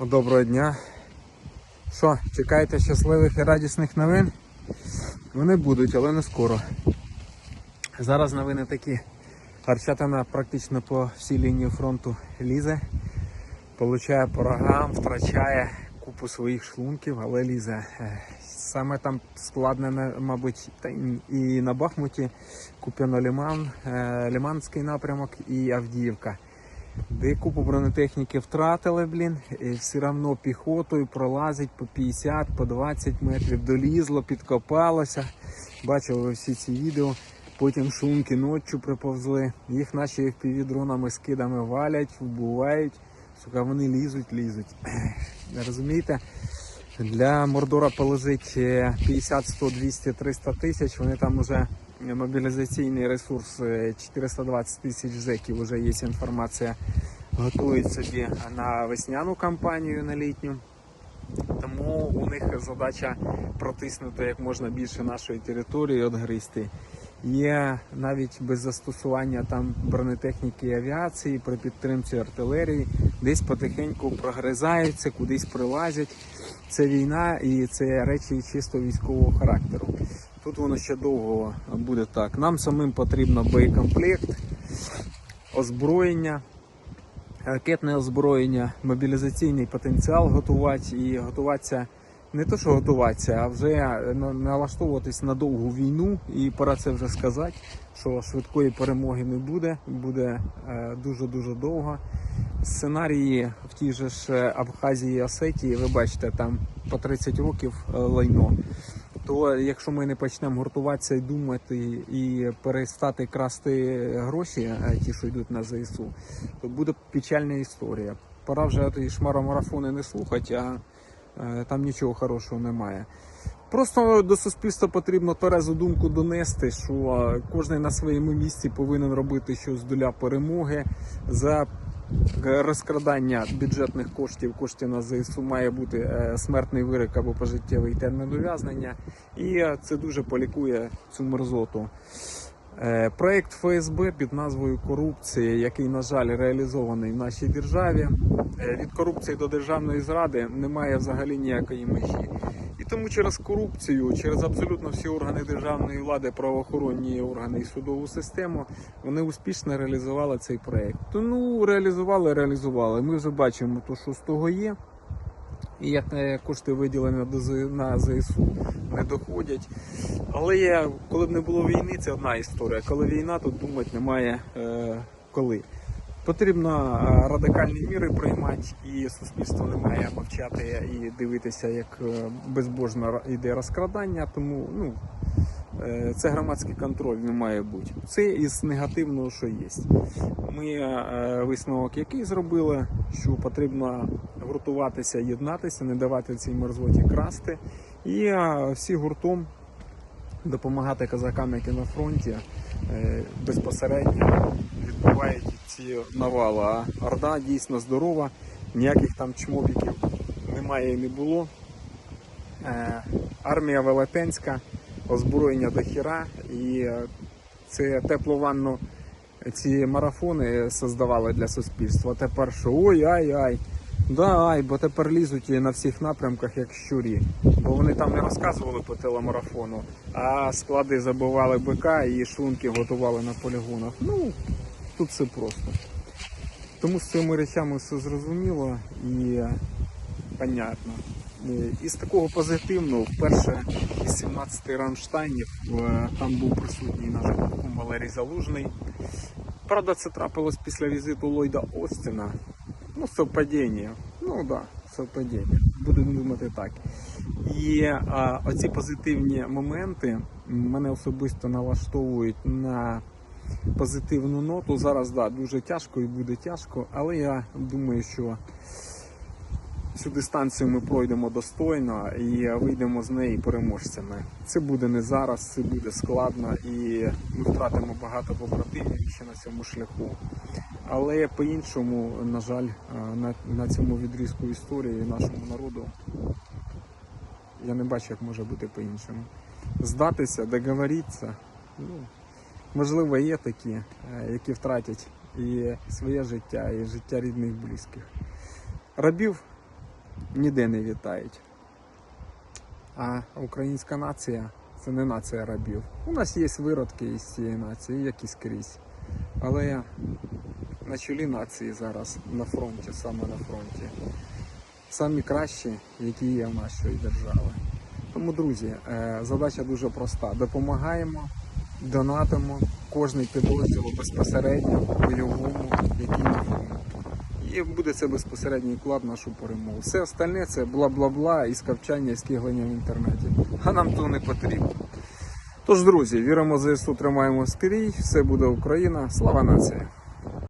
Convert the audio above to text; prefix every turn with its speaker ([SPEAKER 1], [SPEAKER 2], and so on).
[SPEAKER 1] Доброго дня. Що, чекаєте щасливих і радісних новин? Вони будуть, але не скоро. Зараз новини такі. Арчатина практично по всій лінії фронту лізе, получає по втрачає купу своїх шлунків, але лізе. Е, Саме там складне, мабуть, і на Бахмуті, Куп'яно-Лиман, е, Лиманський напрямок і Авдіївка. Де купу бронетехніки втратили, блін, і все одно піхотою пролазить по 50, по 20 метрів, долізло, підкопалося. Бачили ви всі ці відео. Потім шумки ночі приповзли. Їх наші fpv дронами скидами валять, вбивають. Сука, вони лізуть, лізуть. Розумієте? Для Мордора полежить е, 50, 100, 200, 300 тисяч. Вони там уже мобілізаційний ресурс е, 420 тисяч зеків. Вже є інформація. Готують собі на весняну кампанію на літню. Тому у них задача протиснути як можна більше нашої території, відгризти. Є навіть без застосування там бронетехніки і авіації при підтримці артилерії, десь потихеньку прогризаються, кудись прилазять. Це війна і це речі чисто військового характеру. Тут воно ще довго буде так. Нам самим потрібно боєкомплект, озброєння, ракетне озброєння, мобілізаційний потенціал готувати і готуватися не то, що готуватися, а вже налаштовуватись на довгу війну. І пора це вже сказати, що швидкої перемоги не буде, буде е, дуже-дуже довго. Сценарії в тій же ж е, Абхазії і Осетії, ви бачите, там по 30 років е, лайно. То якщо ми не почнемо гуртуватися і думати і перестати красти гроші, е, ті, що йдуть на ЗСУ, то буде печальна історія. Пора вже ті шмаромарафони не слухати, а е, там нічого хорошого немає. Просто до суспільства потрібно терезу думку донести, що е, кожен на своєму місці повинен робити щось для перемоги. За розкрадання бюджетних коштів, коштів на ЗСУ має бути е, смертний вирок або пожиттєвий термін ув'язнення. І е, це дуже полікує цю мерзоту. Е, Проект ФСБ під назвою Корупція, який, на жаль, реалізований в нашій державі. Е, Від корупції до державної зради немає взагалі ніякої межі. Тому через корупцію, через абсолютно всі органи державної влади, правоохоронні органи і судову систему, вони успішно реалізували цей проект. То ну реалізували, реалізували. Ми вже бачимо, то, що з того є. І як е, кошти виділені на ЗСУ не доходять. Але є, коли б не було війни, це одна історія. Коли війна, тут думати немає е, коли. Потрібно е, радикальні міри приймати, і суспільство не має мовчати і дивитися, як е, безбожно йде розкрадання. Тому ну, е, це громадський контроль не має бути. Це із негативного, що є. Ми висновок, який зробили, що потрібно гуртуватися, єднатися, не давати цій мерзоті красти, і всі гуртом допомагати казакам, які на фронті е, безпосередньо відбувають ці навали. А орда дійсно здорова, ніяких там чмобіків немає і не було. Е, Армія велетенська, озброєння до хіра, і е, це теплованну ці марафони создавали для суспільства. Тепер що ой, ай, ай. Да, бо тепер лізуть на всіх напрямках, як щурі. Бо вони там не розказували по телемарафону, а склади забивали бика і шлунки готували на полігонах. Ну, тут все просто. Тому з цими речами все зрозуміло і понятно. Е, Із такого позитивного, вперше із 17 Рамштайнів е, там був присутній наш Валерій Залужний. Правда, це трапилось після візиту Ллойда Остіна. Ну, совпадіння. Ну да, совпадіння. Будемо думати так. І а, оці позитивні моменти мене особисто налаштовують на позитивну ноту. Зараз да, дуже тяжко і буде тяжко, але я думаю, що цю дистанцію ми пройдемо достойно і вийдемо з неї переможцями. Це буде не зараз, це буде складно і ми втратимо багато побратимів ще на цьому шляху. Але по-іншому, на жаль, е, на, на цьому відрізку історії нашому народу я не бачу, як може бути по-іншому. Здатися, договоритися. Ну, можливо, є такі, е, які втратять і своє життя, і життя рідних близьких. Рабів ніде не вітають. А українська нація це не нація рабів. У нас є виродки із цієї нації, як і скрізь. Але на чолі нації зараз на фронті, саме на фронті. Самі кращі, які є в нашої держави. Тому, друзі, е, задача дуже проста. Допомагаємо, донатимо кожний підрозділ безпосередньо бойовому, який на фронті. І буде це безпосередній вклад в нашу перемогу. Все остальне це бла-бла-бла і скавчання і скиглення в інтернеті. А нам то не потрібно. Тож, друзі, віримо в ЗСУ, тримаємо скрій, все буде Україна, слава нації!